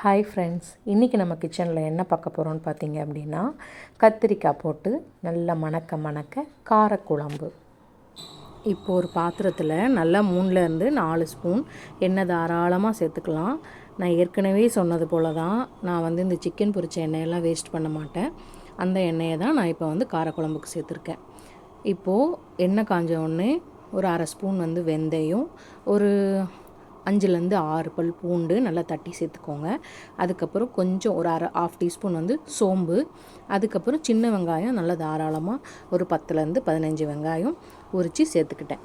Hi friends இன்றைக்கி நம்ம கிச்சனில் என்ன பார்க்க போகிறோம்னு பார்த்தீங்க அப்படின்னா கத்திரிக்காய் போட்டு நல்லா மணக்க மணக்க காரக்குழம்பு. இப்போ ஒரு பாத்திரத்தில் நல்லா மூணுலேருந்து நாலு ஸ்பூன் எண்ணெய் தாராளமாக சேர்த்துக்கலாம். நான் ஏற்கனவே சொன்னது போல் தான் நான் வந்து இந்த சிக்கன் பொரிச்ச எண்ணெயெல்லாம் வேஸ்ட் பண்ண மாட்டேன். அந்த எண்ணெயை தான் நான் இப்போ வந்து காரக்குழம்புக்கு சேர்த்துருக்கேன். இப்போது எண்ணெய் காஞ்ச உடனே ஒரு அரை ஸ்பூன் வந்து வெந்தயம் ஒரு அஞ்சுலேருந்து ஆறு பல் பூண்டு நல்லா தட்டி சேர்த்துக்கோங்க. அதுக்கப்புறம் கொஞ்சம் ஒரு அரை ஆஃப் டீஸ்பூன் வந்து சோம்பு. அதுக்கப்புறம் சின்ன வெங்காயம் நல்லா தாராளமாக ஒரு பத்துலேருந்து பதினஞ்சு வெங்காயம் உரித்து சேர்த்துக்கிட்டேன்.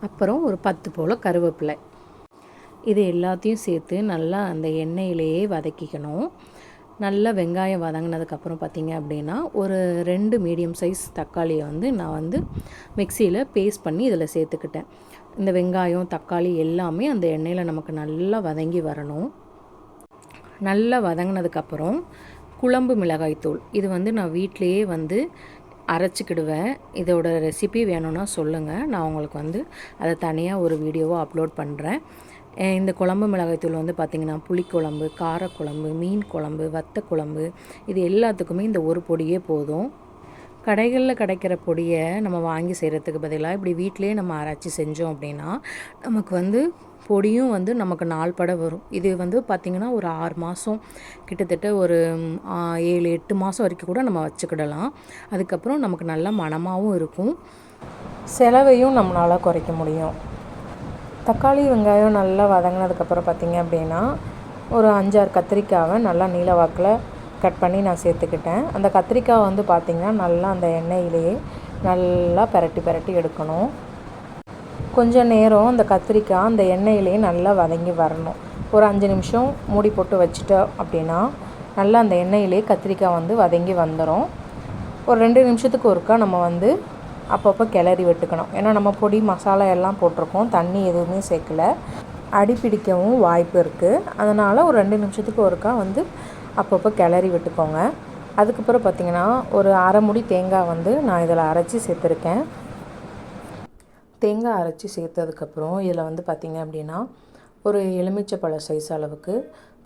அப்புறம் ஒரு பத்து போல் கருவேப்பிலை. இது எல்லாத்தையும் சேர்த்து நல்லா அந்த எண்ணெயிலேயே வதக்கிக்கணும். நல்லா வெங்காயம் வதங்கினதுக்கப்புறம் பார்த்திங்க அப்படின்னா ஒரு ரெண்டு மீடியம் சைஸ் தக்காளியை வந்து நான் வந்து மிக்சியில் பேஸ்ட் பண்ணி இதில் சேர்த்துக்கிட்டேன். இந்த வெங்காயம் தக்காளி எல்லாமே அந்த எண்ணெயில் நமக்கு நல்லா வதங்கி வரணும். நல்லா வதங்கினதுக்கப்புறம் குழம்பு மிளகாய்த்தூள் இது வந்து நான் வீட்டிலையே வந்து அரைச்சிக்கிடுவேன். இதோட ரெசிபி வேணும்னா சொல்லுங்கள் நான் உங்களுக்கு வந்து அதை தனியாக ஒரு வீடியோவாக அப்லோட் பண்ணுறேன் இந்த குழம்பு மிளகாய்த்தூள் வந்து பார்த்திங்கன்னா புளிக்குழம்பு காரக்குழம்பு மீன் குழம்பு வத்த குழம்பு இது எல்லாத்துக்குமே இந்த ஒரு பொடியே போதும். கடைகளில் கிடைக்கிற பொடியை நம்ம வாங்கி செய்கிறதுக்கு பதிலாக இப்படி வீட்டிலே நம்ம அரைச்சி செஞ்சோம் அப்படின்னா நமக்கு வந்து பொடியும் வந்து நமக்கு நாள் படம் வரும். இது வந்து பார்த்திங்கன்னா ஒரு ஆறு மாதம் கிட்டத்தட்ட ஒரு ஏழு எட்டு மாதம் வரைக்கும் கூட நம்ம வச்சுக்கிடலாம். அதுக்கப்புறம் நமக்கு நல்ல மனமாகவும் இருக்கும். செலவையும் நம்மளால் குறைக்க முடியும். தக்காளி வெங்காயம் நல்லா வதங்கினதுக்கப்புறம் பார்த்திங்க அப்படின்னா ஒரு அஞ்சாறு கத்திரிக்காவை நல்லா நீல வாக்கில் கட் பண்ணி நான் சேர்த்துக்கிட்டேன். அந்த கத்திரிக்காய் வந்து பார்த்திங்கன்னா நல்லா அந்த எண்ணெயிலேயே நல்லா பெரட்டி பெரட்டி எடுக்கணும். கொஞ்சம் நேரம் அந்த கத்திரிக்காய் அந்த எண்ணெயிலேயே நல்லா வதங்கி வரணும். ஒரு அஞ்சு நிமிஷம் மூடி போட்டு வச்சுட்டோம் அப்படின்னா நல்லா அந்த எண்ணெயிலே கத்திரிக்காய் வந்து வதங்கி வந்துடும் ஒரு ரெண்டு நிமிஷத்துக்கு ஒருக்கா நம்ம வந்து அப்பப்போ கிளறி வெட்டுக்கணும். ஏன்னா நம்ம பொடி மசாலா எல்லாம் போட்டிருக்கோம். தண்ணி எதுவுமே சேர்க்கல. அடி பிடிக்கவும் வாய்ப்பு இருக்குது அதனால் ஒரு ரெண்டு நிமிஷத்துக்கு ஒருக்கா வந்து அப்பப்போ கிளறி விட்டுக்கோங்க. அதுக்கப்புறம் பார்த்திங்கன்னா ஒரு அரை முடி தேங்காய் வந்து நான் இதில் அரைச்சி சேர்த்துருக்கேன். தேங்காய் அரைச்சி சேர்த்ததுக்கப்புறம் இதில் வந்து பார்த்திங்க அப்படின்னா ஒரு எலுமிச்சப்பழ சைஸ் அளவுக்கு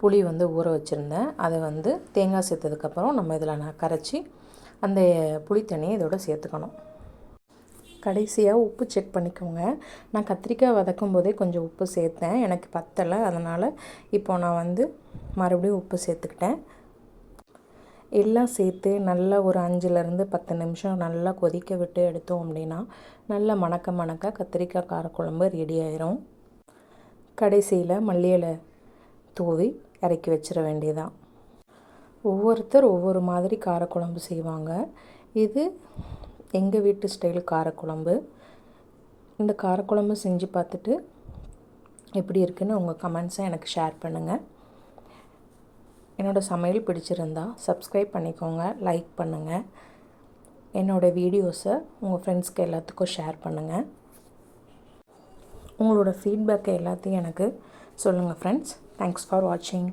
புளி வந்து ஊற வச்சுருந்தேன். அதை வந்து தேங்காய் சேர்த்ததுக்கப்புறம் நம்ம இதில் நான் கரைச்சி அந்த புளி தண்ணியை இதோட சேர்த்துக்கணும். கடைசியாக உப்பு செக் பண்ணிக்கோங்க. நான் கத்திரிக்காய் வதக்கும் போதே கொஞ்சம் உப்பு சேர்த்தேன். எனக்கு பத்தலை. அதனால் இப்போது நான் வந்து மறுபடியும் உப்பு சேர்த்துக்கிட்டேன். எல்லாம் சேர்த்து நல்லா ஒரு அஞ்சுலேருந்து பத்து நிமிஷம் நல்லா கொதிக்க விட்டு எடுத்தோம் அப்படின்னா நல்லா மணக்க மணக்க கத்திரிக்காய் காரக்குழம்பு ரெடி ஆயிரும். கடைசியில் மல்லியலை தூவி இறக்கி வச்சிட வேண்டியதான் ஒவ்வொருத்தர் ஒவ்வொரு மாதிரி காரக்குழம்பு செய்வாங்க. இது எங்கள் வீட்டு ஸ்டைல் காரக்குழம்பு. இந்த காரக்குழம்பு செஞ்சு பார்த்துட்டு எப்படி இருக்குன்னு உங்கள் கமெண்ட்ஸை எனக்கு ஷேர் பண்ணுங்கள் என்னோடய சமையல் பிடிச்சிருந்தா சப்ஸ்கிரைப் பண்ணிக்கோங்க லைக் பண்ணுங்கள் என்னோடய வீடியோஸை உங்கள் ஃப்ரெண்ட்ஸ்க்கு எல்லாத்துக்கும் ஷேர் பண்ணுங்கள் உங்களோட ஃபீட்பேக்கை எல்லாத்தையும் எனக்கு சொல்லுங்கள் ஃப்ரெண்ட்ஸ் தேங்க்ஸ் ஃபார் வாட்சிங்